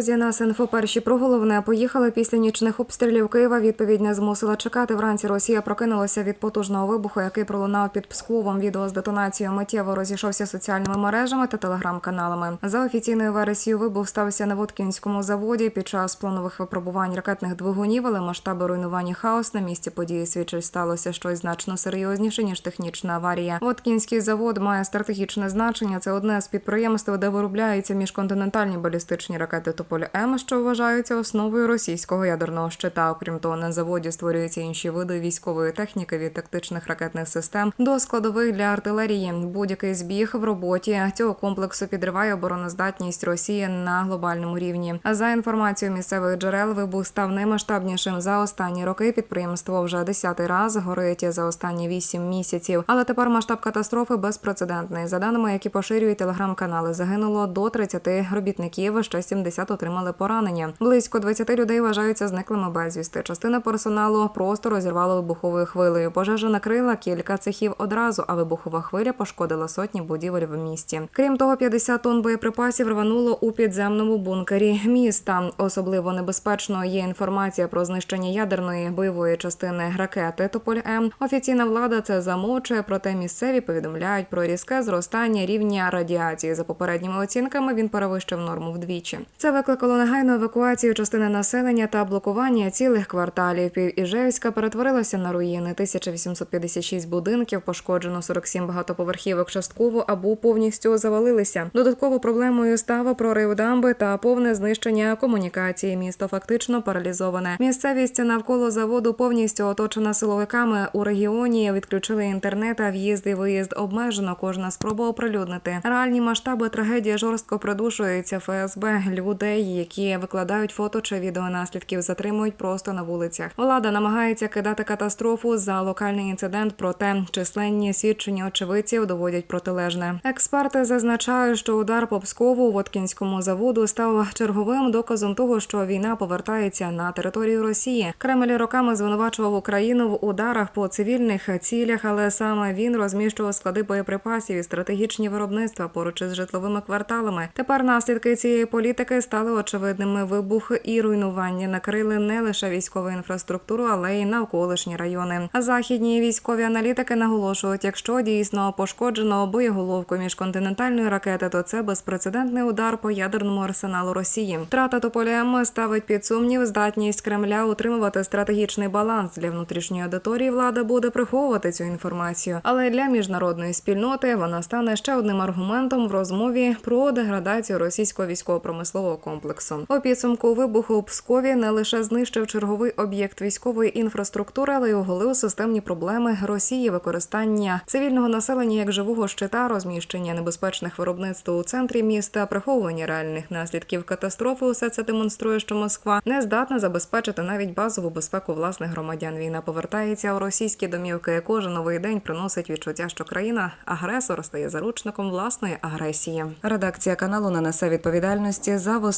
Друзі, нас інфо перші про головне поїхали після нічних обстрілів Києва. Відповідь не змусила чекати. Вранці Росія прокинулася від потужного вибуху, який пролунав під Псковом. Відео з детонацією миттєво розійшовся соціальними мережами та телеграм-каналами. За офіційною версією, вибух стався на Воткінському заводі під час планових випробувань ракетних двигунів, але масштаби руйнування хаос на місці події свідчить сталося щось значно серйозніше ніж технічна аварія. Воткінський завод має стратегічне значення. Це одне з підприємств, де виробляються міжконтинентальні балістичні ракети Тополь М, що вважаються основою російського ядерного щита. Окрім того, на заводі створюються інші види військової техніки від тактичних ракетних систем до складових для артилерії. Будь-який збіг в роботі цього комплексу підриває обороноздатність Росії на глобальному рівні. А за інформацією місцевих джерел, вибух став наймасштабнішим за останні роки. Підприємство вже десятий раз горить за останні вісім місяців. Але тепер масштаб катастрофи безпрецедентний. За даними, які поширюють телеграм-канали, загинуло до 30 робітників. Ще 70 отримали поранення. Близько 20 людей вважаються зниклими безвісти. Частина персоналу просто розірвало вибуховою хвилею. Пожежа накрила кілька цехів одразу, а вибухова хвиля пошкодила сотні будівель в місті. Крім того, 50 тонн боєприпасів рвануло у підземному бункері міста. Особливо небезпечною є інформація про знищення ядерної бойової частини ракети Тополь М. Офіційна влада це замовчує, проте місцеві повідомляють про різке зростання рівня радіації. За попередніми оцінками він перевищив норму вдвічі. Це викликало негайну евакуацію частини населення та блокування цілих кварталів. Півіжевська перетворилася на руїни. 1856 будинків, пошкоджено 47 багатоповерхівок частково або повністю завалилися. Додатково проблемою став прорив дамби та повне знищення комунікації. Місто фактично паралізоване. Місцевість навколо заводу повністю оточена силовиками. У регіоні відключили інтернет, а в'їзд і виїзд обмежено. Кожна спроба оприлюднити. Реальні масштаби трагедії жорстко придушуються. ФСБ людей, які викладають фото чи відео наслідків, затримують просто на вулицях. Влада намагається кидати катастрофу за локальний інцидент, проте численні свідчення очевидців доводять протилежне. Експерти зазначають, що удар по Пскову Воткінському заводу став черговим доказом того, що війна повертається на територію Росії. Кремль роками звинувачував Україну в ударах по цивільних цілях, але саме він розміщував склади боєприпасів і стратегічні виробництва поруч із житловими кварталами. Тепер наслідки цієї політики стали очевидними. Вибух і руйнування накрили не лише військову інфраструктуру, але й навколишні райони. А західні військові аналітики наголошують, якщо дійсно пошкоджено боєголовку міжконтинентальної ракети, то це безпрецедентний удар по ядерному арсеналу Росії. Втрата тополям ставить під сумнів здатність Кремля утримувати стратегічний баланс для внутрішньої аудиторії. Влада буде приховувати цю інформацію, але для міжнародної спільноти вона стане ще одним аргументом в розмові про деградацію російського військово-промислового. У підсумку вибуху у Пскові не лише знищив черговий об'єкт військової інфраструктури, але й оголив системні проблеми Росії, використання цивільного населення як живого щита, розміщення небезпечних виробництв у центрі міста, приховування реальних наслідків катастрофи. Усе це демонструє, що Москва не здатна забезпечити навіть базову безпеку власних громадян. Війна повертається у російські домівки. Кожен новий день приносить відчуття, що країна агресор стає заручником власної агресії. Редакція каналу не несе відповідальності за